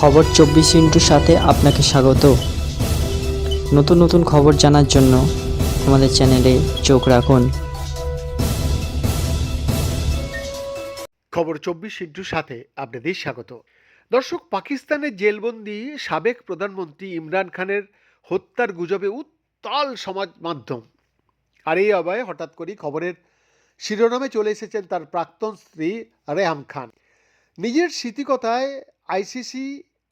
খবর চব্বিশ ইন্টুর সাথে আপনাকে স্বাগত। নতুন নতুন খবর জানার জন্য আমাদের চ্যানেলে চোখ রাখুন। খবর চব্বিশ ইন্টুর সাথে আপনাদের স্বাগত। দর্শক, পাকিস্তানের জেলবন্দি সাবেক প্রধানমন্ত্রী ইমরান খানের হত্যার গুজবে উত্তাল সমাজ মাধ্যম। আর এই অবয়ে হঠাৎ করেই খবরের শিরোনামে চলে এসেছেন তার প্রাক্তন স্ত্রী রেহাম খান। নিজের স্মৃতিকথায় আইসিসি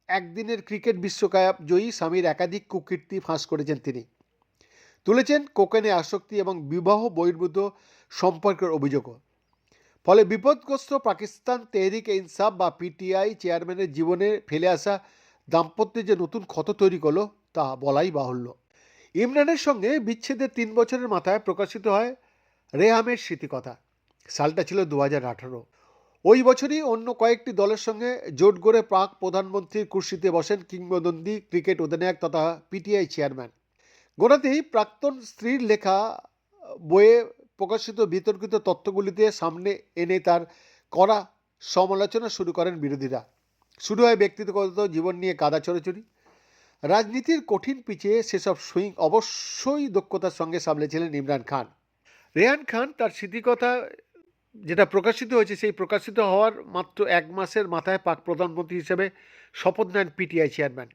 একদিনের ক্রিকেট বিশ্বকাপ জয়ী স্বামীর একাধিক কুকীর্তি ফাঁস করেছেন তিনি। তুলেছেন কোকেনে আসক্তি এবং বিবাহ বহির্ভূত সম্পর্কের অভিযোগও। ফলে বিপদগ্রস্ত পাকিস্তান তেহরিক ইনসাফ বা পিটিআই চেয়ারম্যানের জীবনে ফেলে আসা দাম্পত্যে যে নতুন ক্ষত তৈরি করল, তা বলাই বাহুল্য। ইমরানের সঙ্গে বিচ্ছেদের তিন বছরের মাথায় প্রকাশিত হয় রেহামের স্মৃতিকথা। সালটা ছিল দু হাজার আঠারো। ওই বছরই অন্য কয়েকটি দলের সঙ্গে জোট গড়ে প্রাক প্রধানমন্ত্রীর কুর্সিতে বসেন কিংবদন্তি ক্রিকেট অধিনায়ক তথা পিটিআই চেয়ারম্যান। গোড়াতেই প্রাক্তন স্ত্রীর লেখা বইয়ে প্রকাশিত বিতর্কিত তথ্যগুলিতে সামনে এনে তার কড়া সমালোচনা শুরু করেন বিরোধীরা। শুরু হয় ব্যক্তিগত জীবন নিয়ে কাদা চড়াচড়ি। রাজনীতির কঠিন পিচে সেসব সুইং অবশ্যই দক্ষতার সঙ্গে সামলেছিলেন ইমরান খান। রেহান খান তার স্মৃতিকথা যেটা প্রকাশিত হয়েছে, সেই প্রকাশিত হওয়ার মাত্র এক মাসের মাথায় পাক প্রধানমন্ত্রী হিসেবে শপথ নেন পিটিআই চেয়ারম্যান।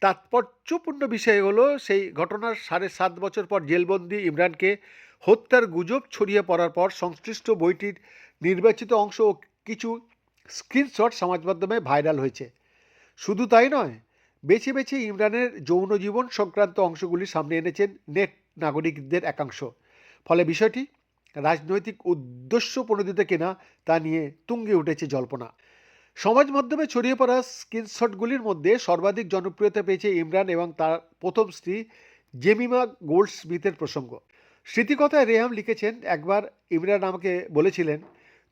তাৎপর্যপূর্ণ বিষয় হলো, সেই ঘটনার সাড়ে সাত বছর পর জেলবন্দি ইমরানকে হত্যার গুজব ছড়িয়ে পড়ার পর সংশ্লিষ্ট বইটির নির্বাচিত অংশ ও কিছু স্ক্রিনশট সমাজ মাধ্যমে ভাইরাল হয়েছে। শুধু তাই নয়, বেছে বেছে ইমরানের যৌন জীবন সংক্রান্ত অংশগুলি সামনে এনেছেন নেট নাগরিকদের একাংশ। ফলে বিষয়টি রাজনৈতিক উদ্দেশ্য প্রণোদিত কিনা তা নিয়ে তুঙ্গে উঠেছে জল্পনা। সমাজ মাধ্যমে ছড়িয়ে পড়া স্ক্রিনশটগুলির মধ্যে সর্বাধিক জনপ্রিয়তা পেয়েছে ইমরান এবং তার প্রথম স্ত্রী জেমিমা গোল্ড স্মিথের প্রসঙ্গ। স্মৃতিকথায় রেহাম লিখেছেন, একবার ইমরান আমাকে বলেছিলেন,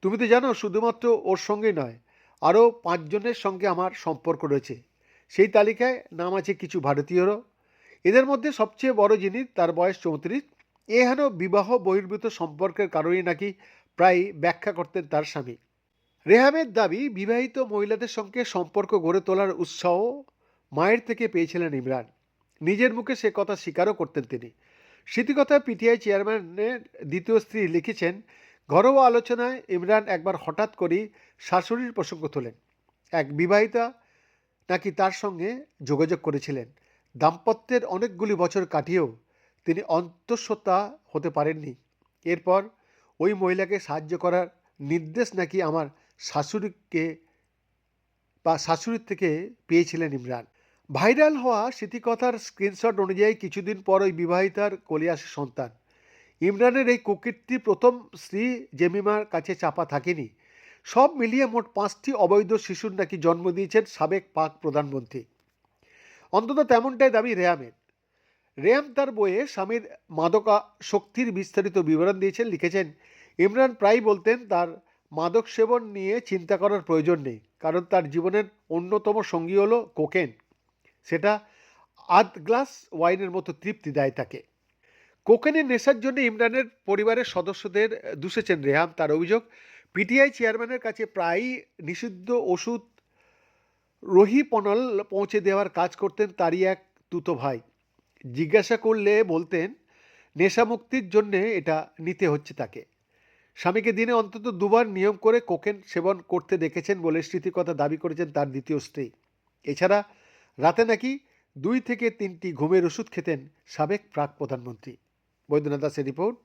তুমি তো জানো, শুধুমাত্র ওর সঙ্গেই নয়, আরও পাঁচজনের সঙ্গে আমার সম্পর্ক রয়েছে। সেই তালিকায় নাম আছে কিছু ভারতীয়রও। এদের মধ্যে সবচেয়ে বড় যিনি, তার বয়স চৌত্রিশ এ হেন বিবাহ বহির্ভূত সম্পর্কের কারণেই নাকি প্রায় ব্যাখ্যা করতেন তার স্বামী। রেহামের দাবি, বিবাহিত মহিলাদের সঙ্গে সম্পর্ক গড়ে তোলার উৎসাহ মায়ের থেকে পেয়েছিলেন ইমরান। নিজের মুখে সে কথা স্বীকারও করতেন তিনি। স্মৃতিকথায় পিটিআই চেয়ারম্যানের দ্বিতীয় স্ত্রী লিখেছেন, ঘরোয়া আলোচনায় ইমরান একবার হঠাৎ করেই শাশুড়ির প্রসঙ্গ তোলেন। এক বিবাহিতা নাকি তার সঙ্গে যোগাযোগ করেছিলেন। দাম্পত্যের অনেকগুলি বছর কাটিয়েও তিনি অন্তঃসত্ত্বা হতে পারেননি। এরপর ওই মহিলাকে সাহায্য করার নির্দেশ নাকি আমার শাশুড়িকে বা শাশুড়ির থেকে পেয়েছিলেন ইমরান। ভাইরাল হওয়া স্মৃতিকথার স্ক্রিনশট অনুযায়ী কিছুদিন পর ওই বিবাহিতার কোলে আসে সন্তান। ইমরানের এই কুকীর্তি প্রথম স্ত্রী জেমিমার কাছে চাপা থাকেনি। সব মিলিয়ে মোট পাঁচটি অবৈধ শিশুর নাকি জন্ম দিয়েছেন সাবেক পাক প্রধানমন্ত্রী। অন্তত তেমনটাই দাবি রেয়ামের রেয়াম তার বইয়ে স্বামীর মাদকা শক্তির বিস্তারিত বিবরণ দিয়েছেন, লিখেছেন, ইমরান প্রায়ই বলতেন তার মাদক সেবন নিয়ে চিন্তা করার প্রয়োজন নেই, কারণ তার জীবনের অন্যতম সঙ্গী হলো কোকেন। সেটা আধ গ্লাস ওয়াইনের মতো তৃপ্তি দেয় তাকে। কোকেনের নেশার জন্য ইমরানের পরিবারের সদস্যদের দুষেছেন রেহাম তার অভিযোগ, পিটিআই চেয়ারম্যানের কাছে প্রায়ই নিষিদ্ধ ওষুধ রহিপনল পৌঁছে দেওয়ার কাজ করতেন তারই এক তুতো ভাই। জিজ্ঞাসা করলে বলতেন নেশামুক্তির জন্যে এটা নিতে হচ্ছে তাকে। স্বামীকে দিনে অন্তত দুবার নিয়ম করে কোকেন সেবন করতে দেখেছেন বলে স্মৃতিকথা দাবি করেছেন তার দ্বিতীয় স্ত্রী। এছাড়া রাতে নাকি দুই থেকে তিনটি ঘুমের ওষুধ খেতেন সাবেক প্রাক প্রধানমন্ত্রী। বৈদ্যনাথ দাসের রিপোর্ট